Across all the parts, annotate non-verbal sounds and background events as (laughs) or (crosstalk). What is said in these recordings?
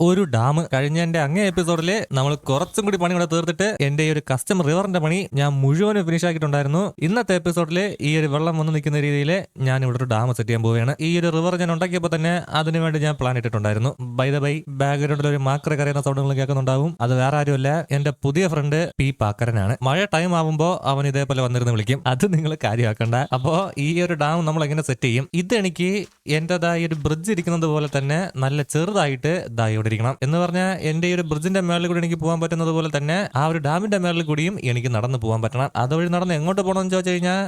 ഒരു ഡാം കഴിഞ്ഞ എന്റെ അങ്ങേ എപ്പിസോഡിൽ നമ്മൾ കുറച്ചും കൂടി പണി കൂടെ തീർത്തിട്ട് എന്റെ ഈ ഒരു കസ്റ്റം റിവറിന്റെ പണി ഞാൻ മുഴുവനും ഫിനിഷ് ആക്കിയിട്ടുണ്ടായിരുന്നു. ഇന്നത്തെ എപ്പിസോഡിൽ ഈ ഒരു വെള്ളം വന്ന് നിൽക്കുന്ന രീതിയിൽ ഞാൻ ഇവിടെ ഒരു ഡാം സെറ്റ് ചെയ്യാൻ പോവുകയാണ്. ഈ ഒരു റിവർ ഞാൻ ഉണ്ടാക്കിയപ്പോൾ തന്നെ അതിനു വേണ്ടി ഞാൻ പ്ലാൻ ഇട്ടിട്ടുണ്ടായിരുന്നു. ബൈ ദ ബൈ ബാക്ക്ഗ്രൗണ്ടിൽ ഒരു മാക്കറ കരയുന്ന സൗണ്ടുകൾ കേൾക്കുന്നുണ്ടാവും. അത് വേറെ ആരുമല്ല എന്റെ പുതിയ ഫ്രണ്ട് പി പാക്കരനാണ്. മഴ ടൈം ആവുമ്പോൾ അവൻ ഇതേപോലെ വന്നിരുന്ന് വിളിക്കും. അത് നിങ്ങൾ കാര്യമാക്കണ്ട. അപ്പോൾ ഈ ഒരു ഡാം നമ്മൾ എങ്ങനെ സെറ്റ് ചെയ്യും? ഇതെനിക്ക് എന്റേതായ ഒരു ബ്രിഡ്ജ് ഇരിക്കുന്നത് പോലെ തന്നെ നല്ല ചെറുതായിട്ട് ദാ ഇരിക്കണം എന്ന് പറഞ്ഞാൽ എന്റെ ഈ ഒരു ബ്രിഡ്ജിന്റെ മേളിൽ കൂടി എനിക്ക് പോകാൻ പറ്റുന്നത് പോലെ തന്നെ ആ ഒരു ഡാമിന്റെ മേളിൽ കൂടിയും എനിക്ക് നടന്നു പോകാൻ പറ്റണം. അതുവഴി നടന്ന് എങ്ങോട്ട് പോകണമെന്ന് ചോദിച്ചു കഴിഞ്ഞാൽ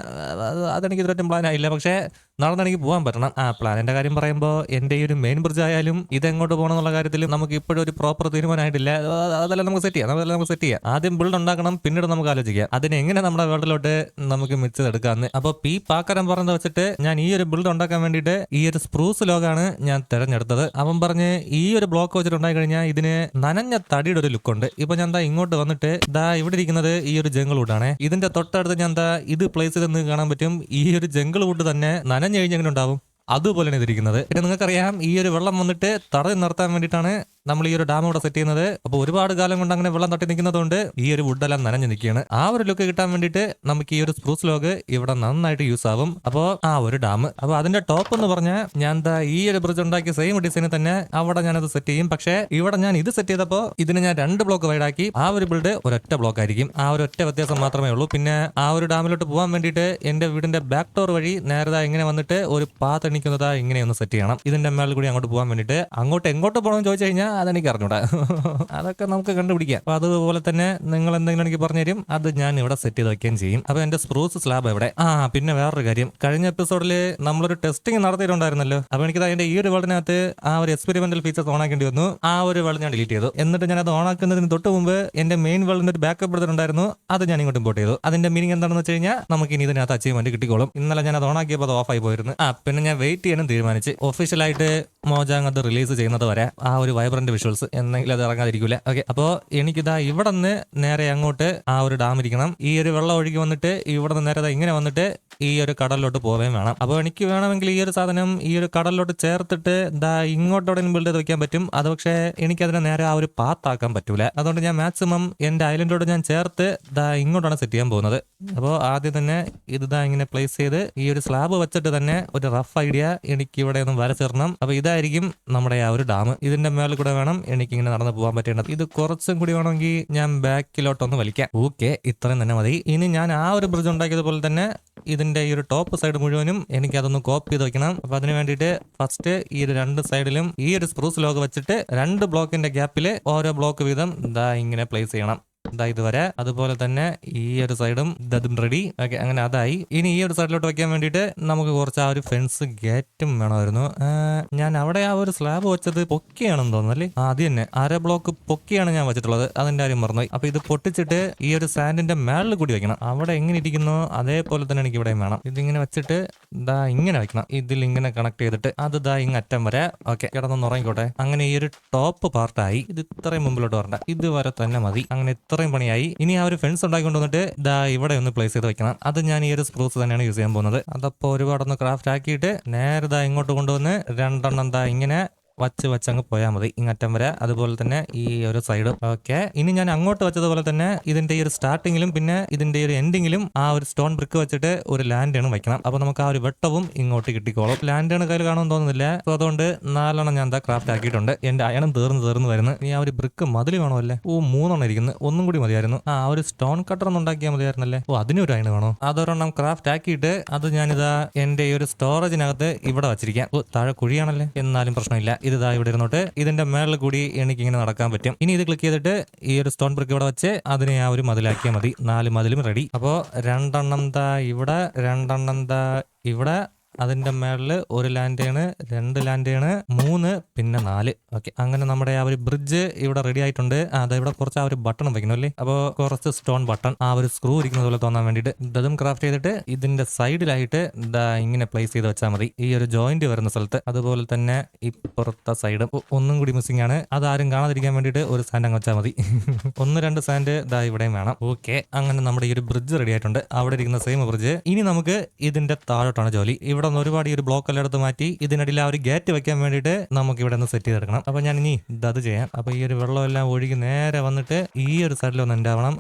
അത് അതെനിക്ക് ഇതുവരെ പ്ലാൻ ആയില്ല. പക്ഷേ നടന്ന് എനിക്ക് പോകാൻ പറ്റണം. ആ പ്ലാനിന്റെ കാര്യം പറയുമ്പോൾ എന്റെ ഈ ഒരു മെയിൻ ബ്രിഡ്ജ് ആയാലും ഇത് എങ്ങോട്ട് പോകണം എന്നുള്ള കാര്യത്തിൽ നമുക്ക് ഇപ്പോഴും ഒരു പ്രോപ്പർ തീരുമാനമായിട്ടില്ല. അത് അതെല്ലാം നമുക്ക് സെറ്റ് ചെയ്യാം. അതെല്ലാം നമുക്ക് സെറ്റ് ചെയ്യാം. ആദ്യം ബിൽഡ് ഉണ്ടാക്കണം പിന്നീട് നമുക്ക് ആലോചിക്കാം. അതിന് എങ്ങനെ നമ്മുടെ വേൾഡിലോട്ട് നമുക്ക് മിച്ചത് എടുക്കാന്ന് അപ്പോൾ പി പാക്കരം പറഞ്ഞത് വെച്ചിട്ട് ഞാൻ ഈ ഒരു ബിൽഡ് ഉണ്ടാക്കാൻ വേണ്ടിയിട്ട് ഈ ഒരു സ്പ്രൂസ് ലോഗാണ് ഞാൻ തിരഞ്ഞെടുത്തത്. അവൻ പറഞ്ഞ് ഈ ഒരു ബ്ലോക്ക് വെച്ചിട്ട് ഉണ്ടായി കഴിഞ്ഞാൽ ഇതിന് നനഞ്ഞ തടിയുടെ ഒരു ലുക്കുണ്ട് ഇപ്പൊ ഞാൻ എന്താ ഇങ്ങോട്ട് വന്നിട്ട് ദാ ഇവിടെ ഇരിക്കുന്നത് ഈ ഒരു ജംഗിൾ വുഡാണ് ഇതിന്റെ തൊട്ടടുത്ത് ഞാൻ എന്താ ഇത് പ്ലേസ് ചെയ്ത് കാണാൻ പറ്റും. ഈ ഒരു ജംഗിൾ വുഡ് തന്നെ നനഞ്ഞു കഴിഞ്ഞ് എങ്ങനെ ഉണ്ടാവും അതുപോലെയാണ് ഇതിരിക്കുന്നത്. പിന്നെ നിങ്ങൾക്കറിയാം ഈ ഒരു വെള്ളം വന്നിട്ട് തടഞ്ഞു നിർത്താൻ വേണ്ടിയിട്ടാണ് നമ്മൾ ഈ ഒരു ഡാം ഇവിടെ സെറ്റ് ചെയ്യുന്നത്. അപ്പോൾ ഒരുപാട് കാലം കൊണ്ട് അങ്ങനെ വെള്ളം തട്ടി നിൽക്കുന്നതുകൊണ്ട് ഈ ഒരു വുഡെല്ലാം നനഞ്ഞു നിൽക്കുകയാണ്. ആ ഒരു ലുക്ക് കിട്ടാൻ വേണ്ടിയിട്ട് നമുക്ക് ഈ ഒരു സ്പ്രൂസ് ലോഗ് ഇവിടെ നന്നായിട്ട് യൂസ് ആവും. അപ്പോൾ ആ ഒരു ഡാം അപ്പോൾ അതിന്റെ ടോപ്പ് എന്ന് പറഞ്ഞാൽ ഞാൻ ദാ ഈ ഒരു ബ്രിഡ്ജ് ഉണ്ടാക്കിയ സെയിം ഡിസൈനിൽ തന്നെ അവിടെ ഞാനത് സെറ്റ് ചെയ്യും. പക്ഷേ ഇവിടെ ഞാൻ ഇത് സെറ്റ് ചെയ്തപ്പോൾ ഇതിന് ഞാൻ രണ്ട് ബ്ലോക്ക് വൈഡാക്കി ആ ഒരു ബിൽഡ് ഒരൊറ്റ ബ്ലോക്ക് ആയിരിക്കും. ആ ഒരു ഒറ്റ വ്യത്യാസം മാത്രമേ ഉള്ളൂ. പിന്നെ ആ ഒരു ഡാമിലോട്ട് പോകാൻ വേണ്ടിയിട്ട് എന്റെ വീടിന്റെ ബാക്ക് ഡോർ വഴി നേരത്തെ ഇങ്ങനെ വന്നിട്ട് ഒരു പാത്ത് എണിക്കുന്നതാ ഇങ്ങനെ ഒന്ന് സെറ്റ് ചെയ്യണം. ഇതിന്റെ മേളിൽ കൂടി അങ്ങോട്ട് പോകാൻ വേണ്ടിയിട്ട്. അങ്ങോട്ട് എങ്ങോട്ട് പോകണമെന്ന് ചോദിച്ചു കഴിഞ്ഞാൽ അതെനിക്ക് അറിഞ്ഞൂടാ അതൊക്കെ നമുക്ക് കണ്ടുപിടിക്കാം. അപ്പൊ അതുപോലെ തന്നെ നിങ്ങൾ എന്തെങ്കിലും എനിക്ക് പറഞ്ഞു തരും. അത് ഞാൻ ഇവിടെ സെറ്റ് ചെയ്ത് വെക്കുകയും ചെയ്യും. അപ്പൊ എന്റെ സ്പ്രൂസ് സ്ലാബ് എവിടെ? ആ പിന്നെ വേറൊരു കാര്യം. കഴിഞ്ഞ എപ്പിസോഡിൽ നമ്മളൊരു ടെസ്റ്റിംഗ് നടത്തിയിട്ടുണ്ടായിരുന്നല്ലോ. അപ്പൊ എനിക്ക് അതിന്റെ ഈ ഒരു വേൾഡിനകത്ത് ആ ഒരു എക്സ്പെരിമെന്റൽ ഫീച്ചേഴ്സ് ഓണാക്കേണ്ടി വന്നു. ആ ഒരു വേൾഡ് ഞാൻ ഡിലീറ്റ് ചെയ്തു. എന്നിട്ട് ഞാൻ അത് ഓണാക്കുന്നതിന് തൊട്ട് മുമ്പ് എന്റെ മെയിൻ വേൾഡിന്റെ ഒരു ബാക്കപ്പ് എടുത്തിട്ടുണ്ടായിരുന്നു. അത് ഞാൻ ഇങ്ങോട്ട് ഇമ്പോർട്ട് ചെയ്തു. അതിന്റെ മീനിങ് എന്താണെന്ന് വെച്ച് കഴിഞ്ഞാൽ നമുക്ക് ഇനി ഇതിനകത്ത് അച്ചീവ്മെന്റ് കിട്ടിക്കോളും. ഇന്നലെ ഞാൻ അത് ഓണാക്കിയപ്പോൾ അത് ഓഫ് ആയി പോയിരുന്നു. ആ പിന്നെ ഞാൻ വെയിറ്റ് ചെയ്യാനും തീരുമാനിച്ചു. ഒഫീഷ്യലായിട്ട് മോജാങ് അത് റിലീസ് ചെയ്യുന്നത് വരെ ആ ഒരു വൈബ്രന്റ് വിഷ്വൽസ് എന്നെങ്കിലും അത് ഇറങ്ങാതിരിക്കൂല. ഓക്കെ അപ്പോ എനിക്കിതാ ഇവിടെ നിന്ന് നേരെ അങ്ങോട്ട് ആ ഒരു ഡാം ഇരിക്കണം. ഈ ഒരു വെള്ളം ഒഴുകി വന്നിട്ട് ഇവിടെ നിന്ന് നേരെ ഇങ്ങനെ വന്നിട്ട് ഈ ഒരു കടലിലോട്ട് പോവുകയും വേണം. അപ്പോൾ എനിക്ക് വേണമെങ്കിൽ ഈ ഒരു സാധനം ഈ ഒരു കടലിലോട്ട് ചേർത്തിട്ട് ദാ ഇങ്ങോട്ടോടെ ബിൽഡ് ചെയ്ത് വെക്കാൻ പറ്റും. അത് പക്ഷേ എനിക്കതിനെ നേരെ ആ ഒരു പാത്താക്കാൻ പറ്റൂല. അതുകൊണ്ട് ഞാൻ മാക്സിമം എന്റെ ഐലൻഡോട് ഞാൻ ചേർത്ത് ദാ ഇങ്ങോട്ടാണ് സെറ്റ് ചെയ്യാൻ പോകുന്നത്. അപ്പോൾ ആദ്യം തന്നെ ഇത് ദാ ഇങ്ങനെ പ്ലേസ് ചെയ്ത് ഈ ഒരു സ്ലാബ് വെച്ചിട്ട് തന്നെ ഒരു റഫ് ഐഡിയ എനിക്ക് ഇവിടെ ഒന്ന് വരച്ചിടണം അപ്പോൾ ഇതായിരിക്കും നമ്മുടെ ആ ഒരു ഡാം. ഇതിന്റെ മേളിൽ കൂടെ വേണം എനിക്ക് ഇങ്ങനെ നടന്നു പോകാൻ പറ്റേണ്ടത്. ഇത് കുറച്ചും കൂടി വേണമെങ്കിൽ ഞാൻ ബാക്കിലോട്ടൊന്ന് വലിക്കാം. ഓക്കെ ഇത്രയും തന്നെ മതി. ഇനി ഞാൻ ആ ഒരു ബ്രിഡ്ജ് ഉണ്ടാക്കിയതുപോലെ തന്നെ ഇതിന്റെ ഈ ഒരു ടോപ്പ് സൈഡ് മുഴുവനും എനിക്ക് അതൊന്ന് കോപ്പി ചെയ്ത് വെക്കണം. അപ്പൊ അതിന് വേണ്ടിയിട്ട് ഫസ്റ്റ് ഈ രണ്ട് സൈഡിലും ഈ ഒരു സ്പ്രൂസ് ലോഗ് വെച്ചിട്ട് രണ്ട് ബ്ലോക്കിന്റെ ഗ്യാപ്പിൽ ഓരോ ബ്ലോക്ക് വീതം ഇതാ ഇങ്ങനെ പ്ലേസ് ചെയ്യണം. ഇതാ ഇതുവരെ. അതുപോലെ തന്നെ ഈ ഒരു സൈഡും ഇതും റെഡി ഓക്കെ അങ്ങനെ അതായി. ഇനി ഈ ഒരു സൈഡിലോട്ട് വെക്കാൻ വേണ്ടിയിട്ട് നമുക്ക് കുറച്ച് ആ ഒരു ഫെൻസ് ഗേറ്റും വേണമായിരുന്നു. ഞാൻ അവിടെ ആ ഒരു സ്ലാബ് വെച്ചത് പൊക്കിയാണെന്ന് തോന്നുന്നു അല്ലേ? അത് തന്നെ. അര ബ്ലോക്ക് പൊക്കിയാണ് ഞാൻ വെച്ചിട്ടുള്ളത്. അതിന്റെ കാര്യം മറന്നുപോയി. അപ്പൊ ഇത് പൊട്ടിച്ചിട്ട് ഈ ഒരു സാൻഡിന്റെ മേളിൽ കൂടി വെക്കണം. അവിടെ എങ്ങനെ ഇരിക്കുന്നോ? അതേപോലെ തന്നെ എനിക്ക് ഇവിടെയും വേണം. ഇതിങ്ങനെ വെച്ചിട്ട് ദാ ഇങ്ങനെ വെക്കണം. ഇതിൽ ഇങ്ങനെ കണക്ട് ചെയ്തിട്ട് അത് ദാ ഇങ്ങ് അറ്റം വരെ. ഓക്കെ കിടന്നൊന്ന് ഉറങ്ങിക്കോട്ടെ. അങ്ങനെ ഈ ഒരു ടോപ്പ് പാർട്ടായി ഇത് ഇത്രയും മുമ്പിലോട്ട് വരണ്ട. ഇതുവരെ തന്നെ മതി. അങ്ങനെ ഇത്രയും പണിയായി. ഇനി ആ ഒരു ഫെൻസ് ഉണ്ടാക്കിക്കൊണ്ട് വന്നിട്ട് ദാ ഇവിടെ ഒന്ന് പ്ലേസ് ചെയ്ത് വെക്കണം. അത് ഞാൻ ഈ ഒരു സ്പ്രൂസ് തന്നെയാണ് യൂസ് ചെയ്യാൻ പോകുന്നത്. അതപ്പോ ഒരുപാടൊന്ന് ക്രാഫ്റ്റ് ആക്കിയിട്ട് നേരെ ഇങ്ങോട്ട് കൊണ്ടുവന്ന് രണ്ടെണ്ണം എന്താ ഇങ്ങനെ വച്ച് വച്ച് അങ്ങ് പോയാൽ മതി ഇങ്ങറ്റം വരെ. അതുപോലെ തന്നെ ഈ ഒരു സൈഡും ഓക്കെ ഇനി ഞാൻ അങ്ങോട്ട് വെച്ചതുപോലെ തന്നെ ഇതിന്റെ ഈ ഒരു സ്റ്റാർട്ടിങ്ങിലും പിന്നെ ഇതിന്റെ ഒരു എൻഡിങ്ങിലും ആ ഒരു സ്റ്റോൺ ബ്രിക്ക് വെച്ചിട്ട് ഒരു ലാൻഡേൺ വെക്കണം അപ്പൊ നമുക്ക് ആ ഒരു വെട്ടവും ഇങ്ങോട്ട് കിട്ടിക്കോളും. ലാൻഡേൺ കയ്യിൽ കാണുമെന്ന് തോന്നുന്നില്ല. അപ്പൊ അതുകൊണ്ട് നാലെണ്ണം ഞാൻ എന്താ ക്രാഫ്റ്റ് ആക്കിയിട്ടുണ്ട്. എന്റെ അയണം തീർന്ന് തീർന്ന് വരുന്നു. ഇനി ആ ഒരു ബ്രിക്ക് മതിൽ വേണമല്ലേ? ഓ മൂന്നെണ്ണം ഇരിക്കുന്നു. ഒന്നും കൂടി മതിയായിരുന്നു. ആ ഒരു സ്റ്റോൺ കട്ടർ ഒന്ന് ഉണ്ടാക്കിയാൽ മതിയായിരുന്നല്ലേ? ഓ അതിനൊരു അയണ് വേണോ? അതൊരെണ്ണം ക്രാഫ്റ്റ് ആക്കിയിട്ട് അത് ഞാനിതാ എന്റെ ഈ ഒരു സ്റ്റോറേജിനകത്ത് ഇവിടെ വെച്ചിരിക്കാം. ഓ താഴെ കുഴിയാണല്ലേ? എന്നാലും പ്രശ്നമില്ല. ഇത് ഇതാ ഇവിടെ ഇരുന്നോട്ട്. ഇതിന്റെ മേളിൽ കൂടി എനിക്ക് ഇങ്ങനെ നടക്കാൻ പറ്റും. ഇനി ഇത് ക്ലിക്ക് ചെയ്തിട്ട് ഈ ഒരു സ്റ്റോൺ ബ്രിക്ക് ഇവിടെ വെച്ച് അതിനെ ആ ഒരു മതിലാക്കിയാൽ മതി. നാല് മതിലും റെഡി അപ്പോ രണ്ടെണ്ണം ദാ ഇവിടെ രണ്ടെണ്ണം ദാ ഇവിടെ അതിന്റെ മേളിൽ ഒരു ലാൻഡേണ് രണ്ട് ലാൻഡേണ് മൂന്ന് പിന്നെ നാല്. ഓക്കെ അങ്ങനെ നമ്മുടെ ആ ഒരു ബ്രിഡ്ജ് ഇവിടെ റെഡി ആയിട്ടുണ്ട്. അത് ഇവിടെ കുറച്ച് ആ ഒരു ബട്ടൺ വയ്ക്കണം അല്ലേ? അപ്പോൾ കുറച്ച് സ്റ്റോൺ ബട്ടൺ ആ ഒരു സ്ക്രൂ ഇരിക്കുന്നത് പോലെ തോന്നാൻ വേണ്ടിയിട്ട് ഇതും ക്രാഫ്റ്റ് ചെയ്തിട്ട് ഇതിന്റെ സൈഡിലായിട്ട് ഇതാ ഇങ്ങനെ പ്ലേസ് ചെയ്ത് വെച്ചാൽ മതി. ഈ ഒരു ജോയിന്റ് വരുന്ന സ്ഥലത്ത്. അതുപോലെ തന്നെ ഇപ്പുറത്തെ സൈഡ് ഒന്നും കൂടി മിസ്സിംഗ് ആണ്. അത് ആരും കാണാതിരിക്കാൻ വേണ്ടിയിട്ട് ഒരു സാൻഡ് അങ്ങ് വെച്ചാൽ മതി. (laughs) ഒന്ന് രണ്ട് സാൻഡ് ഇതാ ഇവിടെയും വേണം. ഓക്കെ അങ്ങനെ നമ്മുടെ ഈ ഒരു ബ്രിഡ്ജ് റെഡി ആയിട്ടുണ്ട്. അവിടെ ഇരിക്കുന്ന സെയിം ബ്രിഡ്ജ്. ഇനി നമുക്ക് ഇതിന്റെ താഴോട്ടാണ് ജോലി. ഇവിടെ നിന്ന് ഒരുപാട് ഈ ഒരു ബ്ലോക്ക് എല്ലാം എടുത്ത് മാറ്റി ഇതിനിടയിൽ ആ ഒരു ഗേറ്റ് വെക്കാൻ വേണ്ടിയിട്ട് നമുക്ക് ഇവിടെ നിന്ന് സെറ്റ് ചെയ്തെടുക്കണം. അപ്പൊ ഞാൻ ഇനി ഇത് ചെയ്യാം. അപ്പൊ ഈ ഒരു വെള്ളം എല്ലാം ഒഴുകി നേരെ വന്നിട്ട് ഈ ഒരു സൈഡിൽ ഒന്ന് ഉണ്ടാവണം.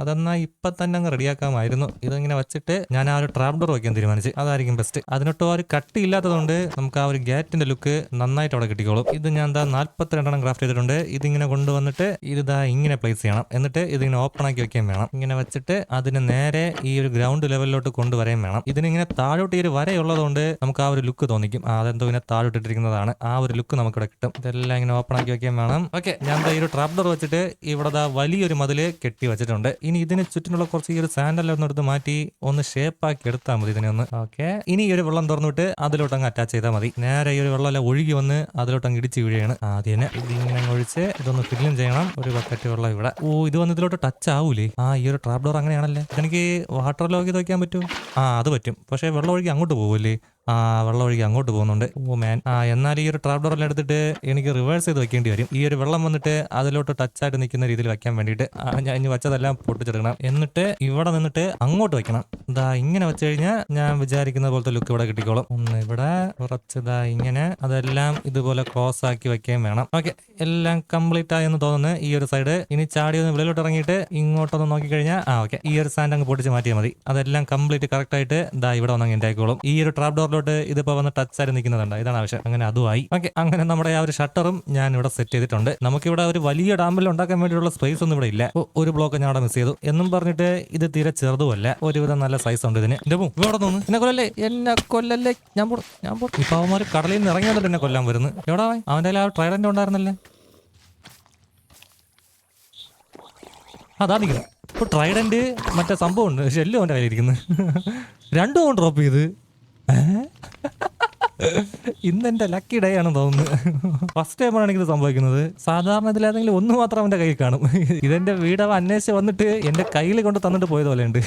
അതെന്നാ ഇപ്പൊ തന്നെ അങ്ങ് റെഡിയാക്കാമായിരുന്നു ഇതിങ്ങനെ വെച്ചിട്ട് ഞാൻ ആ ഒരു ട്രാപ്പ് ഡോർ വെക്കാൻ തീരുമാനിച്ചു. അതായിരിക്കും ബെസ്റ്റ് അതിനൊട്ടും ആ ഒരു കട്ടി ഇല്ലാത്തതുകൊണ്ട് നമുക്ക് ആ ഒരു ഗേറ്റിന്റെ ലുക്ക് നന്നായിട്ട് അവിടെ കിട്ടിക്കോളും. ഇത് ഞാൻ എന്താ നാല്പത്തിരണ്ടെണ്ണം ക്രാഫ്റ്റ് ചെയ്തിട്ടുണ്ട്. ഇതിങ്ങനെ കൊണ്ടുവന്നിട്ട് ഇത് ദാ ഇങ്ങനെ പ്ലേസ് ചെയ്യണം. എന്നിട്ട് ഇതിങ്ങനെ ഓപ്പൺ ആക്കി വെക്കുകയും വേണം. ഇങ്ങനെ വെച്ചിട്ട് അതിന് നേരെ ഈ ഒരു ഗ്രൗണ്ട് ലെവലിലോട്ട് കൊണ്ടുവരുകയും വേണം. ഇതിനിങ്ങനെ താഴോട്ട് ഈ ഒരു വരയുള്ളതുകൊണ്ട് നമുക്ക് ആ ഒരു ലുക്ക് തോന്നിക്കും. അതെന്തോ ഇങ്ങനെ താഴോട്ടിട്ടിരിക്കുന്നതാണ് ആ ഒരു ലുക്ക് നമുക്ക് ഇവിടെ കിട്ടും. ഇതെല്ലാം ഇങ്ങനെ ഓപ്പൺ ആക്കി വെക്കാൻ വേണം. ഓക്കെ ഞാൻ ഈ ഒരു ട്രാപ്പ് ഡോർ വെച്ചിട്ട് ഇവിടെ വലിയൊരു മതിൽ കെട്ടി വെച്ചിട്ടുണ്ട്. ഇനി ഇതിന് ചുറ്റിനുള്ള കുറച്ച് ഈ ഒരു സാൻഡൽ ഒന്ന് എടുത്ത് മാറ്റി ഒന്ന് ഷേപ്പ് ആക്കി എടുത്താൽ മതി ഇതിനെ ഒന്ന്. ഓക്കെ ഇനി ഈ ഒരു വെള്ളം തുറന്നിട്ട് അതിലോട്ട് അങ്ങ് അറ്റാച്ച് ചെയ്താൽ മതി. നേരെ ഈ ഒരു വെള്ളം എല്ലാം ഒഴുകി വന്ന് അതിലോട്ട് അങ്ങ് ഇടിച്ച് വീഴുകയാണ് ആദ്യം ഇതിങ്ങനെ ഒഴിച്ച് ഇതൊന്ന് ഫില്ലും ചെയ്യണം. ഒരു ബക്കറ്റ് വെള്ളം ഇവിടെ. ഓ ഇത് വന്ന് ഇതിലോട്ട് ടച്ച് ആവൂലേ? ആ ഈ ഒരു ട്രാപ്പ് ഡോർ അങ്ങനെയാണല്ലേ? എനിക്ക് വാട്ടർ ലോഗ് ചെയ്ത് വയ്ക്കാൻ പറ്റും ആ അത് പറ്റും. പക്ഷേ വെള്ളം ഒഴുകി അങ്ങോട്ട് way ആ വെള്ളം ഒഴുകി അങ്ങോട്ട് പോകുന്നുണ്ട്. ഓ മാൻ ആ എന്നാൽ ഈ ഒരു ഡോറെല്ലാം എടുത്തിട്ട് എനിക്ക് റിവേഴ്സ് ചെയ്ത് വെക്കേണ്ടി വരും. ഈ ഒരു വെള്ളം വന്നിട്ട് അതിലോട്ട് ടച്ച് ആയിട്ട് നിൽക്കുന്ന രീതിയിൽ വെക്കാൻ വേണ്ടിയിട്ട് ഞാൻ ഇനി വെച്ചതെല്ലാം പൊട്ടിച്ചെടുക്കണം. എന്നിട്ട് ഇവിടെ നിന്നിട്ട് അങ്ങോട്ട് വെക്കണം. ഇതാ ഇങ്ങനെ വെച്ച് കഴിഞ്ഞാൽ ഞാൻ വിചാരിക്കുന്ന പോലത്തെ ലുക്ക് ഇവിടെ കിട്ടിക്കോളും. ഒന്ന് ഇവിടെ കുറച്ച് ഇതാ ഇങ്ങനെ അതെല്ലാം ഇതുപോലെ ക്രോസ് ആക്കി വെക്കുകയും വേണം. ഓക്കെ എല്ലാം കംപ്ലീറ്റ് ആയെന്ന് തോന്നുന്നു ഈ ഒരു സൈഡ് ഇനി ചാടി ഒന്ന് വെളിയിലോട്ട് ഇറങ്ങിയിട്ട് ഇങ്ങോട്ടൊന്ന് നോക്കിക്കഴിഞ്ഞാൽ ആ ഓക്കെ ഈ ഒരു സാൻഡ് അങ്ങ് പൊട്ടിച്ച് മാറ്റിയാൽ മതി. അതെല്ലാം കംപ്ലീറ്റ് കറക്റ്റ് ആയിട്ട് ഇതാ ഇവിടെ വന്നങ്ങ് അങ്ങ് ഉണ്ടായിക്കോളും ഈ ഒരു ട്രാപ്പ് ഡോറിലോട്ട് ഇതിപ്പോ വന്ന് ടച്ച് ആയി നിൽക്കുന്നതുണ്ട്. ഇതാണ് ആവശ്യം. അങ്ങനെ അതുമായി. ഓക്കെ അങ്ങനെ നമ്മുടെ ആ ഒരു ഷട്ടറും ഞാൻ ഇവിടെ സെറ്റ് ചെയ്തിട്ടുണ്ട്. നമുക്കിവിടെ ഒരു വലിയ ഡാമിൽ ഉണ്ടാക്കാൻ വേണ്ടിയുള്ള സ്പേസ് ഒന്നും ഇവിടെ ഇല്ല. ഒരു ബ്ലോക്ക് ഞാൻ അവിടെ മിസ് ചെയ്തു. എന്നും പറഞ്ഞിട്ട് ഇത് തീരെ ചെറുതുമല്ല. ഒരുവിധം നല്ല സൈസ് ഉണ്ട് ഇതിന്. എന്റെ പോ ഇവിടെ നിന്ന്. എന്നെ കൊല്ലല്ലേ? എന്നെ കൊല്ലല്ലേ? ഞാൻ ഞാൻ ഇപ്പൊ അവന്മാർ കടലിൽ നിന്ന് ഇറങ്ങി എന്നെ കൊല്ലാൻ വരുന്നു എവിടെ? അവന്റെ ആ ട്രൈഡന്റ് ഉണ്ടായിരുന്നല്ലേ? അതാ നിൽക്കുന്നത്. ഇപ്പൊ ട്രൈഡന്റ് മറ്റേ സംഭവം ഉണ്ട് ഷെല്ലും അവന്റെ കയ്യിലിരിക്കുന്നു. (laughs) രണ്ടും ഡ്രോപ്പ് ചെയ്ത്? ഇന്ന് എന്റെ ലക്കി ഡേ ആണെന്ന് തോന്നുന്നു. ഫസ്റ്റ് ടൈമാണ് ഇത് സംഭവിക്കുന്നത്. സാധാരണ ഇതിലേതെങ്കിലും ഒന്ന് മാത്രം അവന്റെ കയ്യിൽ കാണും. ഇതെന്റെ വീട് അവൻ അന്വേഷിച്ച് വന്നിട്ട് എന്റെ കയ്യിൽ കൊണ്ട് തന്നിട്ട് പോയത് പോലെയുണ്ട്.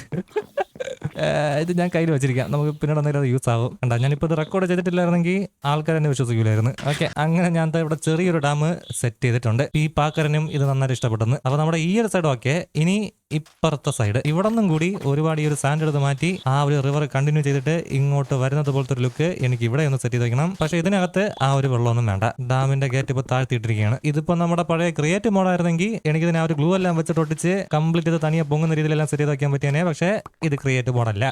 ഇത് ഞാൻ കയ്യിൽ വെച്ചിരിക്കാം. നമുക്ക് പിന്നീട് എന്തെങ്കിലും അത് യൂസ് ആവും. കണ്ടാ ഞാനിപ്പോൾ ഇത് റെക്കോർഡ് ചെയ്തിട്ടില്ലായിരുന്നെങ്കിൽ ആൾക്കാർ എന്നെ വിശ്വസിക്കില്ലായിരുന്നു ഓക്കെ അങ്ങനെ ഞാൻ ഇവിടെ ചെറിയൊരു ഡാം സെറ്റ് ചെയ്തിട്ടുണ്ട്. ഈ പാക്കരനും ഇത് നന്നായിട്ട് ഇഷ്ടപ്പെട്ടെന്ന്. അപ്പോൾ നമ്മുടെ ഈ ഒരു സൈഡ് ഓക്കെ. ഇനി ഇപ്പുറത്തെ സൈഡ് ഇവിടെ നിന്നും കൂടി ഒരുപാട് ഈ ഒരു സാൻഡ് എടുത്ത് മാറ്റി ആ ഒരു റിവർ കണ്ടിന്യൂ ചെയ്തിട്ട് ഇങ്ങോട്ട് വരുന്നത് പോലത്തെ ഒരു ലുക്ക് എനിക്ക് ഇവിടെ ഒന്ന് സെറ്റ് ചെയ്ത് വെക്കണം. പക്ഷെ ഇതിനകത്ത് ആ ഒരു വെള്ളമൊന്നും വേണ്ട. ഡാമിന്റെ ഗേറ്റ് ഇപ്പോൾ താഴ്ത്തിയിട്ടിരിക്കുകയാണ്. ഇതിപ്പോൾ നമ്മുടെ പഴയ ക്രിയേറ്റ് മോഡായിരുന്നെങ്കിൽ എനിക്ക് ഇതിനെ ആ ഒരു ഗ്ലൂ എല്ലാം വെച്ചിട്ട് ഒട്ടിച്ച് കംപ്ലീറ്റ് ഇത് തനിയെ പൊങ്ങുന്ന രീതിയിലെല്ലാം സെറ്റ് ചെയ്ത് വെക്കാൻ പറ്റിയനെ. പക്ഷേ ഇത് ക്രിയേറ്റ് മോഡല്ല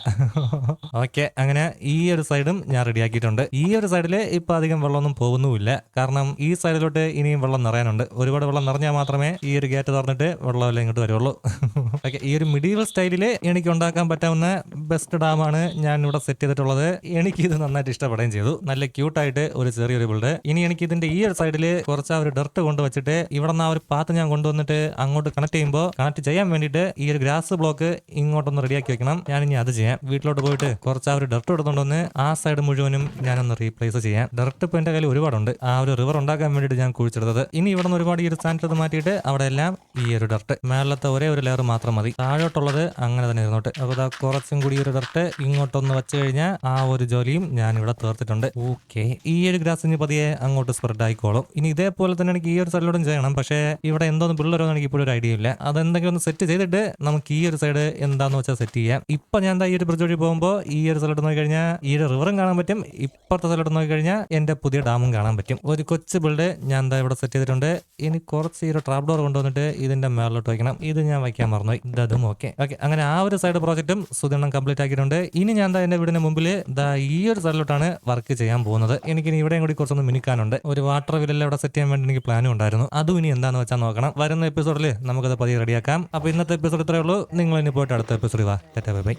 ഓക്കെ അങ്ങനെ ഈ ഒരു സൈഡും ഞാൻ റെഡിയാക്കിയിട്ടുണ്ട് ഈ ഒരു സൈഡിൽ ഇപ്പൊ അധികം വെള്ളമൊന്നും പോകുന്നുമില്ല. കാരണം ഈ സൈഡിലോട്ട് ഇനിയും വെള്ളം നിറയാനുണ്ട്. ഒരുപാട് വെള്ളം നിറഞ്ഞാൽ മാത്രമേ ഈ ഒരു ഗേറ്റ് തുറന്നിട്ട് വെള്ളമെല്ലാം ഇങ്ങോട്ട് വരുള്ളൂ. (laughs) ഓക്കെ ഈ ഒരു മിഡീവൽ സ്റ്റൈലിൽ എനിക്ക് ഉണ്ടാക്കാൻ പറ്റാവുന്ന ബെസ്റ്റ് ഡാമാണ് ഞാൻ ഇവിടെ സെറ്റ് ചെയ്തിട്ടുള്ളത്. എനിക്ക് ഇത് നന്നായിട്ട് ഇഷ്ടപ്പെടുകയും ചെയ്തു. നല്ല ക്യൂട്ടായിട്ട് ഒരു ചെറിയൊരു ബിൽഡ് ഇനി എനിക്ക് ഇതിന്റെ ഈ ഒരു സൈഡിൽ കുറച്ച് ആ ഒരു ഡർട്ട് കൊണ്ടുവച്ചിട്ട് ഇവിടെ നിന്ന് ആ ഒരു പാത്ത് ഞാൻ കൊണ്ടുവന്നിട്ട് അങ്ങോട്ട് കണക്ട് ചെയ്യുമ്പോൾ കണക്ട് ചെയ്യാൻ വേണ്ടിയിട്ട് ഈ ഒരു ഗ്രാസ് ബ്ലോക്ക് ഇങ്ങോട്ടൊന്ന് റെഡിയാക്കി വെക്കണം. ഞാൻ ഇനി അത് ചെയ്യാം. വീട്ടിലോട്ട് പോയിട്ട് കുറച്ച് ആ ഒരു ഡർട്ട് എടുത്തുകൊണ്ടൊന്ന് ആ സൈഡ് മുഴുവനും ഞാനൊന്ന് റീപ്ലേസ് ചെയ്യാം. ഡർട്ട് ഇപ്പൊ എന്റെ കയ്യിൽ ഒരുപാടുണ്ട്. ആ ഒരു റിവർ ഉണ്ടാക്കാൻ വേണ്ടിയിട്ട് ഞാൻ കുഴിച്ചെടുത്തത് ഇനി ഇവിടെ നിന്ന് ഒരുപാട് ഈ ഒരു സ്ഥാനത്ത് മാറ്റിയിട്ട് അവിടെ എല്ലാം ഈ ഒരു ഡർട്ട് മേളത്തെ ഒരേ ഒരു ലെയർ മാത്രം മതി. താഴോട്ടുള്ളത് അങ്ങനെ തന്നെ ഇരുന്നോട്ട്. അപ്പോൾ ഇതാ കുറച്ചും കൂടി ഒരു ഡർട്ട് ഇങ്ങോട്ടൊന്ന് വെച്ച് കഴിഞ്ഞാൽ ആ ഒരു ജോലിയും ഞാൻ ഇവിടെ തീർത്തിട്ടുണ്ട്. ഓക്കെ. ഈ ഒരു ഗ്രാസ് ഇനി പതിയെ അങ്ങോട്ട് സ്പ്രെഡ് ആയിക്കോളും. ഇനി ഇതേപോലെ തന്നെ എനിക്ക് ഈ ഒരു സൈഡിലൂടെ ചെയ്യണം. പക്ഷേ ഇവിടെ എന്തോന്ന് പിള്ളേരോ എനിക്ക് ഇപ്പോഴും ഒരു ഐഡിയ ഇല്ല. അതെന്തെങ്കിലും ഒന്ന് സെറ്റ് ചെയ്തിട്ട് നമുക്ക് ഈ ഒരു സൈഡ് എന്താന്ന് വെച്ചാൽ സെറ്റ് ചെയ്യാം. ഇപ്പൊ ഞാൻ ഈ ഒരു ബ്രിഡ്ജ് വഴി പോകുമ്പോൾ ഈ ഒരു സ്ഥലത്ത് നോക്കി കഴിഞ്ഞാൽ ഈ ഒരു റിവറും കാണാൻ പറ്റും. ഇപ്പുറത്തെ സ്ഥലത്ത് നോക്കി കഴിഞ്ഞാൽ എന്റെ പുതിയ ഡാമും കാണാൻ പറ്റും. ഒരു കൊച്ച് ബിൽഡ് ഞാൻ എന്താ ഇവിടെ സെറ്റ് ചെയ്തിട്ടുണ്ട്. ഇനി കുറച്ച് ഈ ഒരു ട്രാപ്പ് ഡോർ കൊണ്ടുവന്നിട്ട് ഇതിന്റെ മേളിലോട്ട് വയ്ക്കണം. ഇത് ഞാൻ വയ്ക്കാൻ മറന്നുപോയി ഇതും ഓക്കെ ഓക്കെ അങ്ങനെ ആ ഒരു സൈഡ് പ്രോജക്റ്റും സുധീർണം കംപ്ലീറ്റ് ആക്കിയിട്ടുണ്ട്. ഇനി ഞാൻ ദാ വീടിന് മുമ്പിൽ ദാ ഈ ഒരു സൈഡിലോട്ടാണ് വർക്ക് ചെയ്യാൻ പോകുന്നത്. എനിക്ക് ഇനി ഇവിടെയും കൂടി കുറച്ചൊന്ന് മിനിക്കാനുണ്ട്. ഒരു വാട്ടർ വില്ലെല്ലാം ഇവിടെ സെറ്റ് ചെയ്യാൻ വേണ്ടി എനിക്ക് പ്ലാനും ഉണ്ടായിരുന്നു. അതും ഇനി എന്താണെന്ന് വെച്ചാൽ നോക്കണം. വരുന്ന എപ്പിസോഡിൽ നമുക്കത് പതിയെ റെഡിയാക്കാം അപ്പൊ ഇന്നത്തെ എപ്പിസോഡ് ഇത്രയേ ഉള്ളൂ. നിങ്ങൾ ഇനി പോയിട്ട് അടുത്ത എപ്പിസോഡ് വാ. ബൈ.